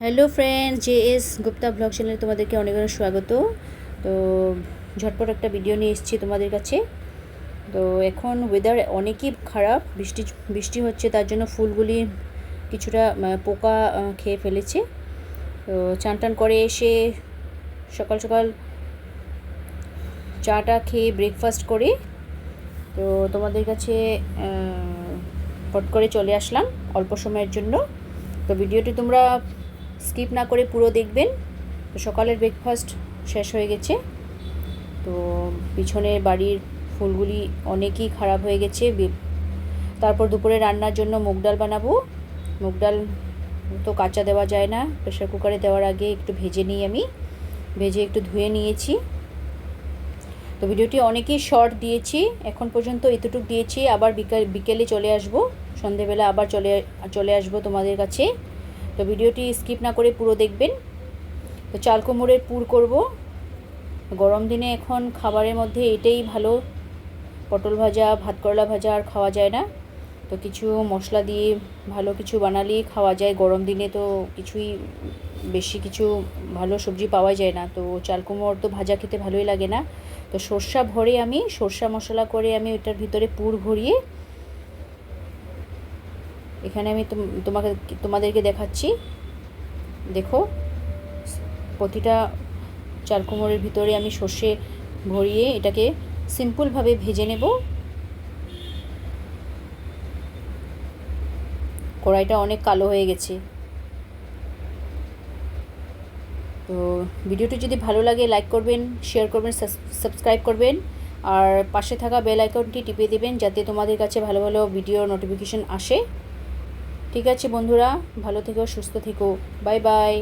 Hello friend J S Gupta blog চ্যানেলে তোমাদেরকে অনেক অনেক স্বাগত। তো ঝটপট একটা ভিডিও নিয়ে এসেছি তোমাদের কাছে। তো এখন ওয়েদার অনেকই খারাপ বৃষ্টি বৃষ্টি হচ্ছে তার জন্য ফুলগুলি কিছুটা পোকা খেয়ে ফেলেছে। তো চান টান করে এসে সকাল সকাল চাটা খেয়ে ব্রেকফাস্ট করে তো তোমাদের কাছে আহ, ফট করে চলে আসলাম অল্প সময়ের জন্য। তো ভিডিওটি তোমরা স্কিপ না করে পুরো দেখবেন। তো সকালের ব্রেকফাস্ট শেষ হয়ে গেছে। তো পিছনের বাড়ির ফুলগুলি অনেকই খারাপ হয়ে গেছে। তারপর দুপুরে রান্নার জন্য মুগ ডাল বানাবো। মুগ ডাল তো কাঁচা দেওয়া যায় না। প্রেশার কুকারে দেওয়ার আগে একটু ভেজে নিই আমি। ভেজে একটু ধুয়ে নিয়েছি। তো ভিডিওটি অনেকই শর্ট দিয়েছি। এখন পর্যন্ত এতটুকু দিয়েছি। আবার বিকাল চলে আসব। সন্ধেবেলা আবার চলে চলে আসব তোমাদের কাছে। তো ভিডিওটি স্কিপ না করে পুরো দেখবেন। তো চাল কুমড়োর পুর করব। গরম দিনে এখন খাবারের মধ্যে এটাই ভালো। পটল ভাজা, ভাত করলা ভাজা আর খাওয়া যায় না। তো কিছু মশলা দিয়ে ভালো কিছু বানালেই খাওয়া যায়। গরম দিনে তো কিছুই বেশি কিছু ভালো সবজি পাওয়া যায় না। তো চাল কুমড়োর তো ভাজা খেতে ভালোই লাগে না। তো সর্ষা ভরে আমি, সর্ষা মশলা করে আমি ওটার ভিতরে পুর ভরিয়ে এখানে আমি তোম- তোমাকে, তোমাদেরকে দেখাচ্ছি। দেখো, প্রতিটা চাল কুমড়োর ভিতরে আমি সর্ষে ভরিয়ে এটাকে সিম্পলভাবে ভেজে নেব। কড়াইটা অনেক কালো হয়ে গেছে। তো ভিডিওটি যদি ভালো লাগে, লাইক করবেন, শেয়ার করবেন সাবস্ক্রাইব করবেন। আর পাশে থাকা বেল আইকনটি টিপে দেবেন, যাতে তোমাদের কাছে ভালো ভালো ভিডিও নোটিফিকেশন আসে। ঠিক আছে বন্ধুরা ভালো থেকো সুস্থ থেকো বাই বাই।